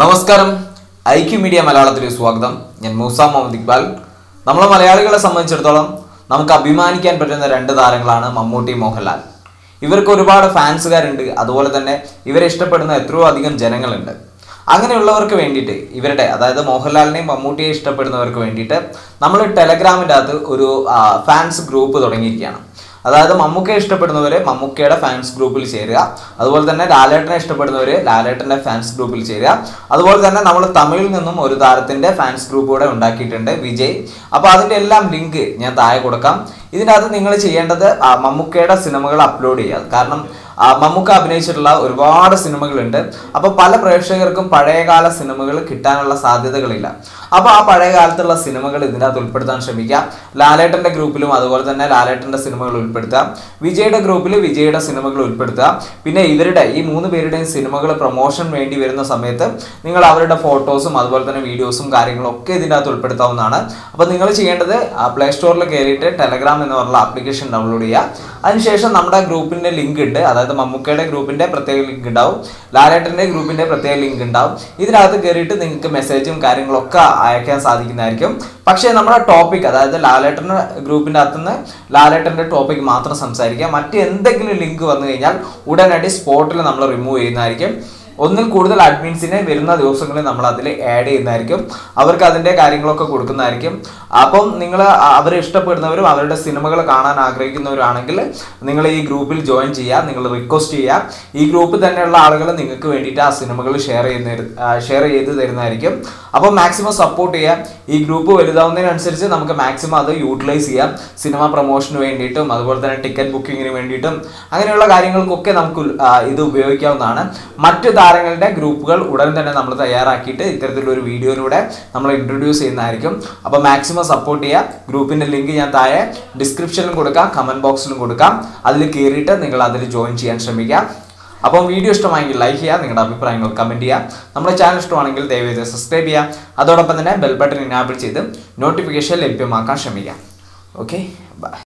നമസ്കാരം. I Q media മലയാളത്തിലേക്ക് സ്വാഗതം. ഞാൻ മൂസ മുഹമ്മദ് ഇക്ബാൽ. നമ്മളെ മലയാളികളെ സംബന്ധിച്ചിടത്തോളം നമുക്ക് അഭിമാനിക്കാൻ പറ്റുന്ന രണ്ട് താരങ്ങളാണ് മമ്മൂട്ടി മോഹൻലാൽ. ഇവർക്ക് ഒരുപാട് ഫാൻസുകാരുണ്ട്. അതുപോലെ തന്നെ ഇവരെ ഇഷ്ടപ്പെടുന്ന എത്രയോ അധികം ജനങ്ങളുണ്ട്. അങ്ങനെയുള്ളവർക്ക് വേണ്ടിയിട്ട് ഇവരുടെ അതായത് മോഹൻലാലിനെയും മമ്മൂട്ടിയെ ഇഷ്ടപ്പെടുന്നവർക്ക് വേണ്ടിയിട്ട് നമ്മൾ ടെലഗ്രാമിന്റെ അകത്ത് ഒരു ഫാൻസ് ഗ്രൂപ്പ് തുടങ്ങിയിരിക്കുകയാണ്. അതായത് മമ്മൂക്കയെ ഇഷ്ടപ്പെടുന്നവര് മമ്മൂക്കയുടെ ഫാൻസ് ഗ്രൂപ്പിൽ ചേരുക. അതുപോലെ തന്നെ ലാലേട്ടനെ ഇഷ്ടപ്പെടുന്നവര് ലാലേട്ടന്റെ ഫാൻസ് ഗ്രൂപ്പിൽ ചേരുക. അതുപോലെ തന്നെ നമ്മൾ തമിഴിൽ നിന്നും ഒരു താരത്തിന്റെ ഫാൻസ് ഗ്രൂപ്പ് കൂടെ ഉണ്ടാക്കിയിട്ടുണ്ട് വിജയ്. അപ്പോൾ അതിന്റെ എല്ലാം ലിങ്ക് ഞാൻ താഴെ കൊടുക്കാം. ഇതിനകത്ത് നിങ്ങൾ ചെയ്യേണ്ടത് മമ്മൂക്കയുടെ സിനിമകൾ അപ്ലോഡ് ചെയ്യുക. കാരണം മമ്മൂക്ക അഭിനയിച്ചിട്ടുള്ള ഒരുപാട് സിനിമകളുണ്ട്. അപ്പോൾ പല പ്രേക്ഷകർക്കും പഴയകാല സിനിമകൾ കിട്ടാനുള്ള സാധ്യതകളില്ല. അപ്പോൾ ആ പഴയ കാലത്തുള്ള സിനിമകൾ ഇതിനകത്ത് ഉൾപ്പെടുത്താൻ ശ്രമിക്കുക ലാലേട്ടന്റെ ഗ്രൂപ്പിലും അതുപോലെ തന്നെ ലാലേട്ടന്റെ സിനിമകൾ ഉൾപ്പെടുത്തുക വിജയുടെ ഗ്രൂപ്പിൽ വിജയുടെ സിനിമകൾ ഉൾപ്പെടുത്തുക പിന്നെ ഇവരുടെ ഈ മൂന്ന് പേരുടെയും സിനിമകൾ പ്രൊമോഷൻ വേണ്ടി വരുന്ന സമയത്ത് നിങ്ങൾ അവരുടെ ഫോട്ടോസും അതുപോലെ തന്നെ വീഡിയോസും കാര്യങ്ങളും ഒക്കെ ഇതിനകത്ത് ഉൾപ്പെടുത്താവുന്നതാണ്. അപ്പോൾ നിങ്ങൾ ചെയ്യേണ്ടത് പ്ലേ സ്റ്റോറിൽ കയറിയിട്ട് ടെലഗ്രാം എന്ന് പറഞ്ഞ ആപ്ലിക്കേഷൻ ഡൗൺലോഡ് ചെയ്യുക. അതിനുശേഷം നമ്മുടെ ഗ്രൂപ്പിന്റെ ലിങ്ക് ഉണ്ട്. അതായത് മമ്മൂക്കയുടെ ഗ്രൂപ്പിന്റെ പ്രത്യേക ലിങ്ക് ഉണ്ടാവും ലാലേട്ടന്റെ ഗ്രൂപ്പിന്റെ പ്രത്യേക ലിങ്ക് ഉണ്ടാവും. ഇതിനകത്ത് കയറിയിട്ട് നിങ്ങൾക്ക് മെസ്സേജും കാര്യങ്ങളൊക്കെ അയക്കാൻ സാധിക്കുന്നതായിരിക്കും. പക്ഷേ നമ്മുടെ ടോപ്പിക് അതായത് ലാലേട്ടന്റെ ഗ്രൂപ്പിന്റെ അകത്തുനിന്ന് ലാലേട്ടന്റെ ടോപ്പിക് മാത്രം സംസാരിക്കുക മറ്റെന്തെങ്കിലും ലിങ്ക് വന്നു കഴിഞ്ഞാൽ ഉടനടി സ്പോട്ടിൽ നമ്മൾ റിമൂവ് ചെയ്യുന്നതായിരിക്കും. ഒന്നിൽ കൂടുതൽ അഡ്മിൻസിനെ വരുന്ന ദിവസങ്ങളിൽ നമ്മൾ അതിൽ ആഡ് ചെയ്യുന്നതായിരിക്കും. അവർക്ക് അതിന്റെ കാര്യങ്ങളൊക്കെ കൊടുക്കുന്നതായിരിക്കും. അപ്പം നിങ്ങൾ അവരെ ഇഷ്ടപ്പെടുന്നവരും അവരുടെ സിനിമകൾ കാണാൻ ആഗ്രഹിക്കുന്നവരാണെങ്കിൽ നിങ്ങൾ ഈ ഗ്രൂപ്പിൽ ജോയിൻ ചെയ്യുക നിങ്ങൾ റിക്വസ്റ്റ് ചെയ്യുക. ഈ ഗ്രൂപ്പിൽ തന്നെയുള്ള ആളുകൾ നിങ്ങൾക്ക് വേണ്ടിയിട്ട് ആ സിനിമകൾ ഷെയർ ചെയ്യുന്ന ഷെയർ ചെയ്ത് തരുന്നതായിരിക്കും. അപ്പോൾ മാക്സിമം സപ്പോർട്ട് ചെയ്യുക. ഈ ഗ്രൂപ്പ് വലുതാവുന്നതിനനുസരിച്ച് നമുക്ക് മാക്സിമം അത് യൂട്ടിലൈസ് ചെയ്യാം. സിനിമ പ്രൊമോഷന് വേണ്ടിയിട്ടും അതുപോലെ തന്നെ ടിക്കറ്റ് ബുക്കിങ്ങിന് വേണ്ടിയിട്ടും. അങ്ങനെയുള്ള കാര്യങ്ങൾക്കൊക്കെ നമുക്ക് ഇത് ഉപയോഗിക്കാവുന്നതാണ്. മറ്റു താരങ്ങളുടെ ഗ്രൂപ്പുകൾ ഉടൻ തന്നെ നമ്മൾ തയ്യാറാക്കിയിട്ട് ഇത്തരത്തിലുള്ള ഒരു വീഡിയോയിലൂടെ നമ്മൾ ഇൻട്രൊഡ്യൂസ് ചെയ്യുന്നതായിരിക്കും. അപ്പോൾ മാക്സിമം സപ്പോർട്ട് ചെയ്യുക. ഗ്രൂപ്പിന്റെ ലിങ്ക് ഞാൻ താഴെ ഡിസ്ക്രിപ്ഷനിലും കൊടുക്കാം കമന്റ് ബോക്സിലും കൊടുക്കാം. അതിൽ കയറിയിട്ട് നിങ്ങൾ അതിൽ ജോയിൻ ചെയ്യാൻ ശ്രമിക്കുക. അപ്പം വീഡിയോ ഇഷ്ടമായെങ്കിൽ ലൈക്ക് ചെയ്യുക നിങ്ങളുടെ അഭിപ്രായങ്ങൾ കമന്റ് ചെയ്യുക. നമ്മുടെ ചാനൽ ഇഷ്ടമാണെങ്കിൽ ദയവേത് സബ്സ്ക്രൈബ് ചെയ്യുക. അതോടൊപ്പം തന്നെ ബെൽ ബട്ടൺ ഇനാബിൾ ചെയ്ത് നോട്ടിഫിക്കേഷൻ ലഭ്യമാക്കാൻ ശ്രമിക്കുക. Okay bye